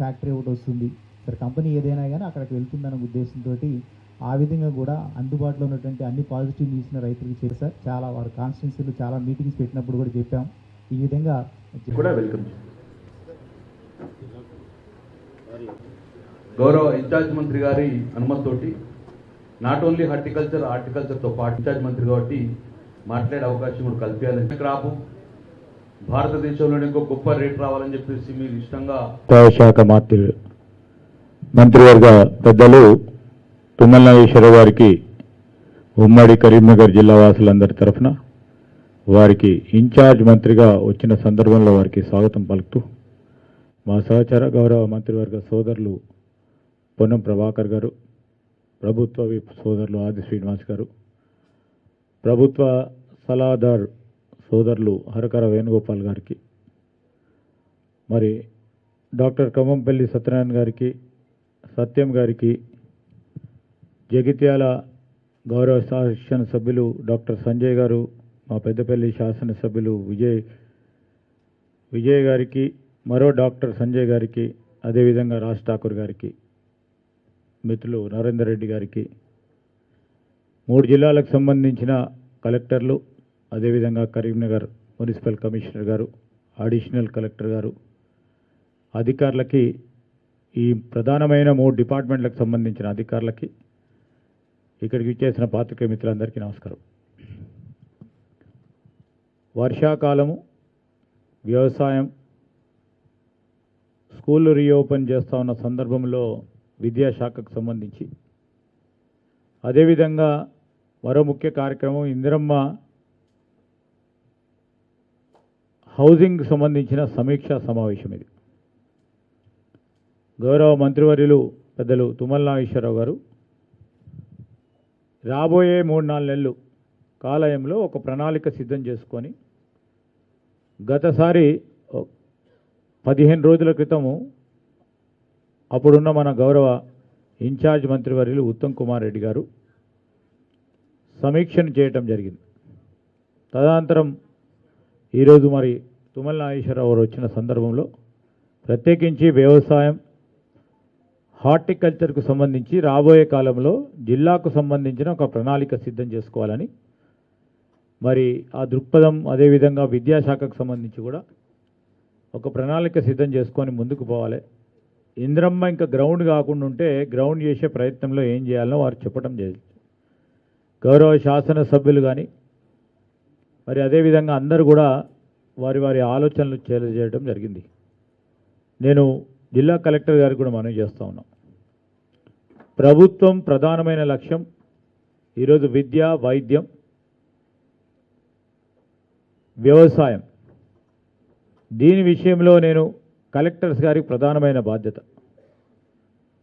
Factory ఒకటి వస్తుంది. సరే కంపెనీ ఏదైనా కానీ అక్కడికి వెళ్తుందన్న ఉద్దేశంతో ఆ విధంగా కూడా అందుబాటులో ఉన్నటువంటి అన్ని పాజిటివ్ న్యూస్ని రైతులకు చేశారు చాలా వారి కాన్స్టిట్యున్సీలు చాలా మీటింగ్స్ పెట్టినప్పుడు కూడా చెప్పాం. ఈ విధంగా కూడా వెల్కమ్. గౌరవ ఇన్ఛార్జ్ మంత్రి గారి అనుమతితోటి నాట్ ఓన్లీ హార్టికల్చర్ హార్టికల్చర్తో పాటు ఇన్ఛార్జ్ మంత్రి కాబట్టి మాట్లాడే అవకాశం కూడా కల్పించాలని క్రాపు భారతదేశంలోనే ఇంకో గొప్ప రేట్ రావాలని చెప్పేసి మీరు ఇష్టంగా వ్యవసాయ శాఖ మంత్రి మంత్రివర్గ పెద్దలు తుమ్మల నాగేశ్వర గారికి ఉమ్మడి కరీంనగర్ జిల్లా వాసులందరి తరఫున వారికి ఇన్ఛార్జ్ మంత్రిగా వచ్చిన సందర్భంలో వారికి స్వాగతం పలుకుతూ మా సహచర గౌరవ మంత్రివర్గ సోదరులు పొన్నం ప్రభాకర్ గారు ప్రభుత్వ సోదరులు ఆది శ్రీనివాస్ గారు ప్రభుత్వ సలహాదారు సోదరులు హరకర వేణుగోపాల్ గారికి మరి డాక్టర్ కమ్మంపల్లి సత్యనారాయణ గారికి సత్యం గారికి జగిత్యాల గౌరవ శాసనసభ్యులు డాక్టర్ సంజయ్ గారు మా పెద్దపల్లి శాసనసభ్యులు విజయ్ విజయ్ గారికి మరో డాక్టర్ సంజయ్ గారికి అదేవిధంగా రాజ్ ఠాకూర్ గారికి మిత్రులు నరేందర్ రెడ్డి గారికి మూడు జిల్లాలకు సంబంధించిన కలెక్టర్లు అదేవిధంగా కరీంనగర్ మున్సిపల్ కమిషనర్ గారు అడిషనల్ కలెక్టర్ గారు. అధికారులకి ఈ ప్రధానమైన మూడు డిపార్ట్మెంట్లకు సంబంధించిన అధికారులకి ఇక్కడికి ఇచ్చేసిన పాత్రికే మిత్రులందరికీ నమస్కారం. వర్షాకాలము వ్యవసాయం స్కూళ్ళు రీఓపెన్ చేస్తూ ఉన్న సందర్భంలో విద్యాశాఖకు సంబంధించి. అదేవిధంగా మరో ముఖ్య కార్యక్రమం ఇందిరమ్మ హౌసింగ్ సంబంధించిన సమీక్షా సమావేశం ఇది. గౌరవ మంత్రివర్యులు పెద్దలు తుమ్మల నాగేశ్వరరావు గారు రాబోయే మూడు నాలుగు నెలలు కాలయంలో ఒక ప్రణాళిక సిద్ధం చేసుకొని గతసారి పదిహేను రోజుల క్రితము అప్పుడున్న మన గౌరవ ఇన్ఛార్జ్ మంత్రివర్యులు ఉత్తమ్ కుమార్ రెడ్డి గారు సమీక్షను చేయటం జరిగింది. తదనంతరం ఈరోజు మరి తుమ్మల నాగేశ్వరరావు గారు వచ్చిన సందర్భంలో ప్రత్యేకించి వ్యవసాయం హార్టికల్చర్కు సంబంధించి రాబోయే కాలంలో జిల్లాకు సంబంధించిన ఒక ప్రణాళిక సిద్ధం చేసుకోవాలని మరి ఆ దృక్పథం అదేవిధంగా విద్యాశాఖకు సంబంధించి కూడా ఒక ప్రణాళిక సిద్ధం చేసుకొని ముందుకు పోవాలి. ఇంద్రమ్మ ఇంకా గ్రౌండ్ కాకుండా ఉంటే గ్రౌండ్ చేసే ప్రయత్నంలో ఏం చేయాలో వారు చెప్పడం జరిగింది గౌరవ శాసనసభ్యులు కానీ మరి అదేవిధంగా అందరూ కూడా వారి వారి ఆలోచనలు చేయడం జరిగింది. నేను జిల్లా కలెక్టర్ గారికి కూడా మనవి చేస్తూ ఉన్నాం. ప్రభుత్వం ప్రధానమైన లక్ష్యం ఈరోజు విద్య వైద్యం వ్యవసాయం. దీని విషయంలో నేను కలెక్టర్స్ గారికి ప్రధానమైన బాధ్యత.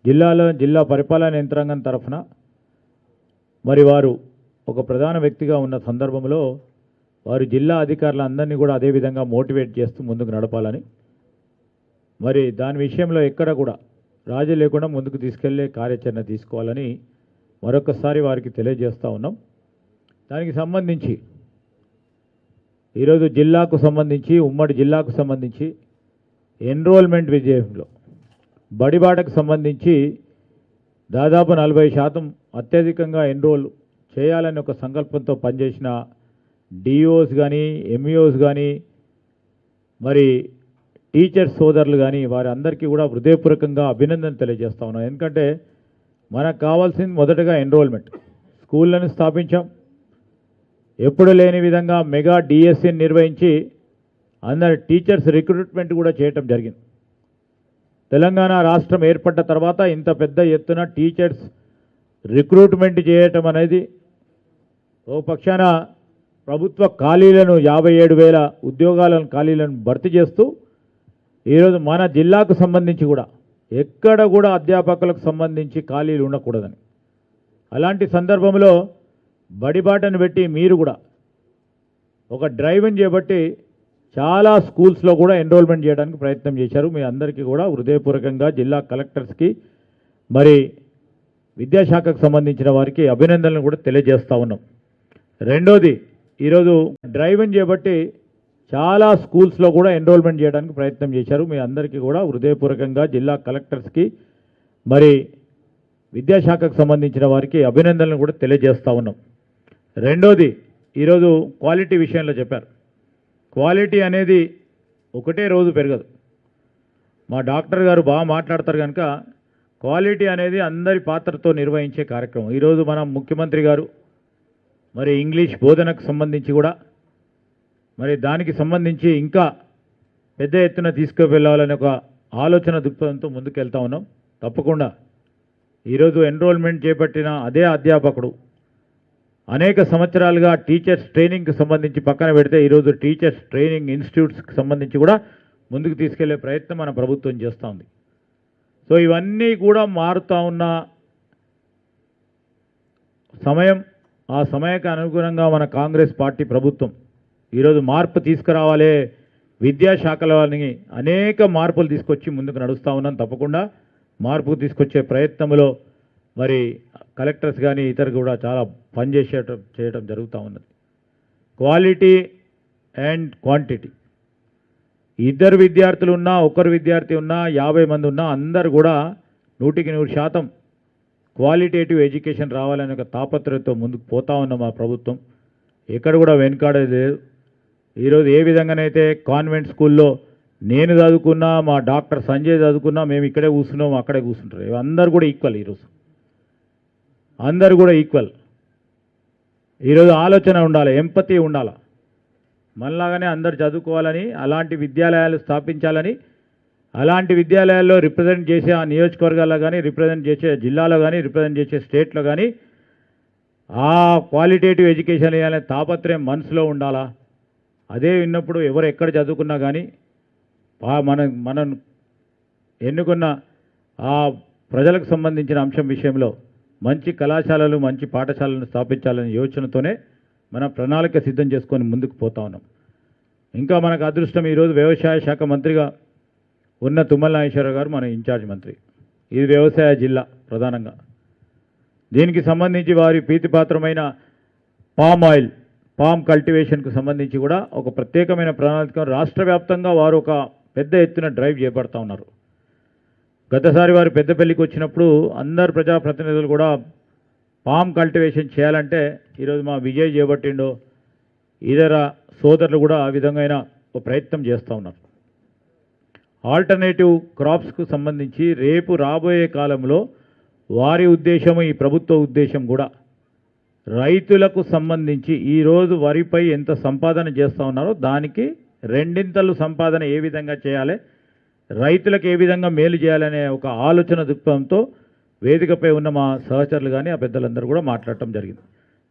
జిల్లాలో జిల్లా పరిపాలన యంత్రాంగం తరఫున మరి వారు ఒక ప్రధాన వ్యక్తిగా ఉన్న సందర్భంలో వారు జిల్లా అధికారులందరినీ కూడా అదేవిధంగా మోటివేట్ చేస్తూ ముందుకు నడపాలని. మరి దాని విషయంలో ఎక్కడ కూడా రాజీ లేకుండా ముందుకు తీసుకెళ్ళే కార్యాచరణ తీసుకోవాలని మరొకసారి వారికి తెలియజేస్తూ ఉన్నాం. దానికి సంబంధించి ఈరోజు జిల్లాకు సంబంధించి ఉమ్మడి జిల్లాకు సంబంధించి ఎన్రోల్మెంట్ విజయంలో బడిబాటకు సంబంధించి దాదాపు నలభై శాతం అత్యధికంగా ఎన్రోల్ చేయాలని ఒక సంకల్పంతో పనిచేసిన డిఓస్ కానీ ఎంఈఓస్ కానీ మరి టీచర్స్ సోదరులు కానీ వారి అందరికీ కూడా హృదయపూర్వకంగా అభినందన తెలియజేస్తా ఉన్నాను ఎందుకంటే మనకు కావాల్సింది మొదటగా ఎన్రోల్మెంట్ స్కూళ్ళను స్థాపించాం. ఎప్పుడు లేని విధంగా మెగా డిఎస్సిని నిర్వహించి అందరి టీచర్స్ రిక్రూట్మెంట్ కూడా చేయటం జరిగింది. తెలంగాణ రాష్ట్రం ఏర్పడ్డ తర్వాత ఇంత పెద్ద ఎత్తున టీచర్స్ రిక్రూట్మెంట్ చేయటం అనేది ఓ పక్షాన ప్రభుత్వ ఖాళీలను యాభై ఏడు వేల ఉద్యోగాలను ఖాళీలను భర్తీ చేస్తూ ఈరోజు మన జిల్లాకు సంబంధించి కూడా ఎక్కడ కూడా అధ్యాపకులకు సంబంధించి ఖాళీలు ఉండకూడదని. అలాంటి సందర్భంలో బడిబాటను పెట్టి మీరు కూడా ఒక డ్రైవింగ్ చేపట్టి చాలా స్కూల్స్లో కూడా ఎన్రోల్మెంట్ చేయడానికి ప్రయత్నం చేశారు. మీ అందరికీ కూడా హృదయపూర్వకంగా జిల్లా కలెక్టర్స్కి మరి విద్యాశాఖకు సంబంధించిన వారికి అభినందనలు కూడా తెలియజేస్తూ ఉన్నాం. రెండోది ఈరోజు డ్రైవ్ని చేపట్టి చాలా స్కూల్స్లో కూడా ఎన్రోల్మెంట్ చేయడానికి ప్రయత్నం చేశారు. మీ అందరికీ కూడా హృదయపూర్వకంగా జిల్లా కలెక్టర్స్కి మరి విద్యాశాఖకు సంబంధించిన వారికి అభినందనలు కూడా తెలియజేస్తూ ఉన్నాం. రెండోది ఈరోజు క్వాలిటీ విషయంలో చెప్పారు. క్వాలిటీ అనేది ఒకటే రోజు పెరగదు. మా డాక్టర్ గారు బాగా మాట్లాడతారు కనుక క్వాలిటీ అనేది అందరి పాత్రతో నిర్వహించే కార్యక్రమం. ఈరోజు మన ముఖ్యమంత్రి గారు మరి ఇంగ్లీష్ బోధనకు సంబంధించి కూడా మరి దానికి సంబంధించి ఇంకా పెద్ద ఎత్తున తీసుకువెళ్ళాలనే ఒక ఆలోచన దృక్పథంతో ముందుకెళ్తా ఉన్నాం. తప్పకుండా ఈరోజు ఎన్రోల్మెంట్ చేపట్టిన అదే అధ్యాపకుడు అనేక సంవత్సరాలుగా టీచర్స్ ట్రైనింగ్కి సంబంధించి పక్కన పెడితే ఈరోజు టీచర్స్ ట్రైనింగ్ ఇన్స్టిట్యూట్స్కి సంబంధించి కూడా ముందుకు తీసుకెళ్ళే ప్రయత్నం మన ప్రభుత్వం చేస్తూ ఉంది. సో ఇవన్నీ కూడా మారుతూ ఉన్న సమయం ఆ సమయానికి అనుగుణంగా మన కాంగ్రెస్ పార్టీ ప్రభుత్వం ఈరోజు మార్పు తీసుకురావాలే విద్యాశాఖలని అనేక మార్పులు తీసుకొచ్చి ముందుకు నడుస్తూ ఉన్నాం తప్పకుండా. మార్పు తీసుకొచ్చే ప్రయత్నంలో మరి కలెక్టర్స్ కానీ ఇతర కూడా చాలా పనిచేసేటం చేయడం జరుగుతూ ఉన్నది. Quality and quantity. ఇద్దరు విద్యార్థులు ఉన్నా ఒకరు విద్యార్థి ఉన్నా యాభై మంది ఉన్నా అందరు కూడా నూటికి నూరు శాతం క్వాలిటేటివ్ ఎడ్యుకేషన్ రావాలనే ఒక తాపత్రయంతో ముందుకు పోతా ఉన్న మా ప్రభుత్వం ఎక్కడ కూడా వెనుకాడేది లేదు. ఈరోజు ఏ విధంగానైతే కాన్వెంట్ స్కూల్లో నేను చదువుకున్నా మా డాక్టర్ సంజయ్ చదువుకున్నా మేము ఇక్కడే కూర్చున్నాం అక్కడే కూర్చుంటారు. అందరు కూడా ఈక్వల్ ఈరోజు. అందరు కూడా ఈక్వల్. ఈరోజు ఆలోచన ఉండాలి ఎంపతి ఉండాలి. మనలాగానే అందరు చదువుకోవాలని అలాంటి విద్యాలయాలు స్థాపించాలని అలాంటి విద్యాలయాల్లో రిప్రజెంట్ చేసే ఆ నియోజకవర్గాల్లో కానీ రిప్రజెంట్ చేసే జిల్లాలో కానీ రిప్రజెంట్ చేసే స్టేట్లో కానీ ఆ క్వాలిటేటివ్ ఎడ్యుకేషన్ అనే తాపత్రయం మనసులో ఉండాలా? అదే విన్నప్పుడు ఎవరు ఎక్కడ చదువుకున్నా కానీ మన మనం ఎన్నుకున్న ఆ ప్రజలకు సంబంధించిన అంశం విషయంలో మంచి కళాశాలలు మంచి పాఠశాలను స్థాపించాలనే యోచనతోనే మన ప్రణాళిక సిద్ధం చేసుకొని ముందుకు పోతా ఉన్నాం. ఇంకా మనకు అదృష్టం ఈరోజు వ్యవసాయ శాఖ మంత్రిగా ఉన్న తుమ్మల నాగేశ్వరరావు గారు మన ఇన్ఛార్జ్ మంత్రి. ఇది వ్యవసాయ జిల్లా ప్రధానంగా. దీనికి సంబంధించి వారి ప్రీతిపాత్రమైన పామ్ ఆయిల్ పామ్ కల్టివేషన్కు సంబంధించి కూడా ఒక ప్రత్యేకమైన ప్రణాళిక రాష్ట్ర వ్యాప్తంగా వారు ఒక పెద్ద ఎత్తున డ్రైవ్ చేపడతా ఉన్నారు. గతసారి వారు పెద్దపల్లికి వచ్చినప్పుడు అందరు ప్రజాప్రతినిధులు కూడా పామ్ కల్టివేషన్ చేయాలంటే ఈరోజు మా విజయ్ చేపట్టిండో ఇతర సోదరులు కూడా ఆ విధమైన ఒక ప్రయత్నం చేస్తూ ఉన్నారు. ఆల్టర్నేటివ్ క్రాప్స్కు సంబంధించి రేపు రాబోయే కాలంలో వారి ఉద్దేశం ఈ ప్రభుత్వ ఉద్దేశం కూడా రైతులకు సంబంధించి ఈరోజు వరిపై ఎంత సంపాదన చేస్తూ ఉన్నారో దానికి రెండింతలు సంపాదన ఏ విధంగా చేయాలి రైతులకు ఏ విధంగా మేలు చేయాలనే ఒక ఆలోచన దృక్పథంతో వేదికపై ఉన్న మా సహచరులు కానీ ఆ పెద్దలందరూ కూడా మాట్లాడటం జరిగింది.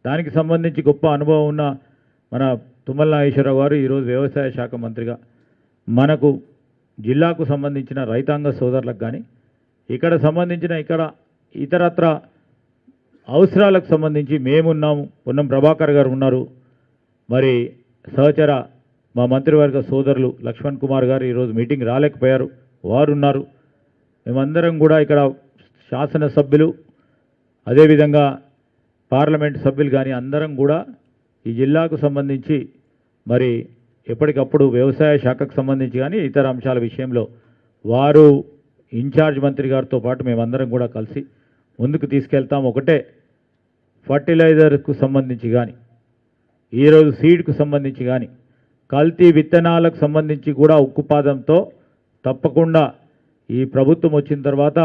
దానికి సంబంధించి గొప్ప అనుభవం ఉన్న మన తుమ్మల నాగేశ్వరరావు గారు ఈరోజు వ్యవసాయ శాఖ మంత్రిగా మనకు జిల్లాకు సంబంధించిన రైతాంగ సోదరులకు కానీ ఇక్కడ సంబంధించిన ఇక్కడ ఇతరత్ర అవసరాలకు సంబంధించి మేమున్నాము. పొన్నం ప్రభాకర్ గారు ఉన్నారు. మరి సహచర మా మంత్రివర్గ సోదరులు లక్ష్మణ్ కుమార్ గారు ఈరోజు మీటింగ్ రాలేకపోయారు. వారు ఉన్నారు మేమందరం కూడా ఇక్కడ శాసనసభ్యులు అదేవిధంగా పార్లమెంట్ సభ్యులు కానీ అందరం కూడా ఈ జిల్లాకు సంబంధించి మరి ఎప్పటికప్పుడు వ్యవసాయ శాఖకు సంబంధించి కానీ ఇతర అంశాల విషయంలో వారు ఇన్ఛార్జ్ మంత్రి గారితో పాటు మేమందరం కూడా కలిసి ముందుకు తీసుకెళ్తాం. ఒకటే ఫర్టిలైజర్కు సంబంధించి కానీ ఈరోజు సీడ్కు సంబంధించి కానీ కల్తీ విత్తనాలకు సంబంధించి కూడా ఉక్కుపాదంతో తప్పకుండా ఈ ప్రభుత్వం వచ్చిన తర్వాత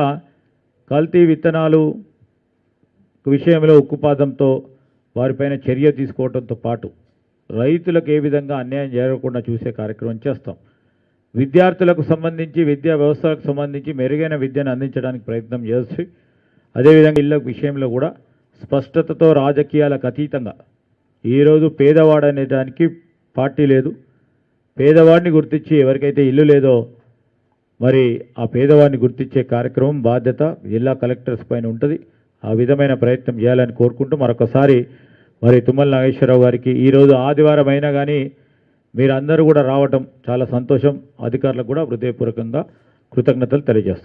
కల్తీ విత్తనాలు విషయంలో ఉక్కుపాదంతో వారిపైన చర్య తీసుకోవడంతో పాటు రైతులకు ఏ విధంగా అన్యాయం జరగకుండా చూసే కార్యక్రమం చేస్తాం. విద్యార్థులకు సంబంధించి విద్యా వ్యవస్థలకు సంబంధించి మెరుగైన విద్యను అందించడానికి ప్రయత్నం చేసి అదేవిధంగా ఇళ్ళ విషయంలో కూడా స్పష్టతతో రాజకీయాలకు అతీతంగా. ఈరోజు పేదవాడు అనే దానికి పార్టీ లేదు. పేదవాడిని గుర్తించి ఎవరికైతే ఇల్లు లేదో మరి ఆ పేదవాడిని గుర్తించే కార్యక్రమం బాధ్యత జిల్లా కలెక్టర్స్ పైన ఉంటుంది. ఆ విధమైన ప్రయత్నం చేయాలని కోరుకుంటూ మరొకసారి మరి తుమ్మల నాగేశ్వరరావు గారికి ఈరోజు ఆదివారం అయినా కానీ మీరందరూ కూడా రావటం చాలా సంతోషం. అధికారులకు కూడా హృదయపూర్వకంగా కృతజ్ఞతలు తెలియజేస్తాం.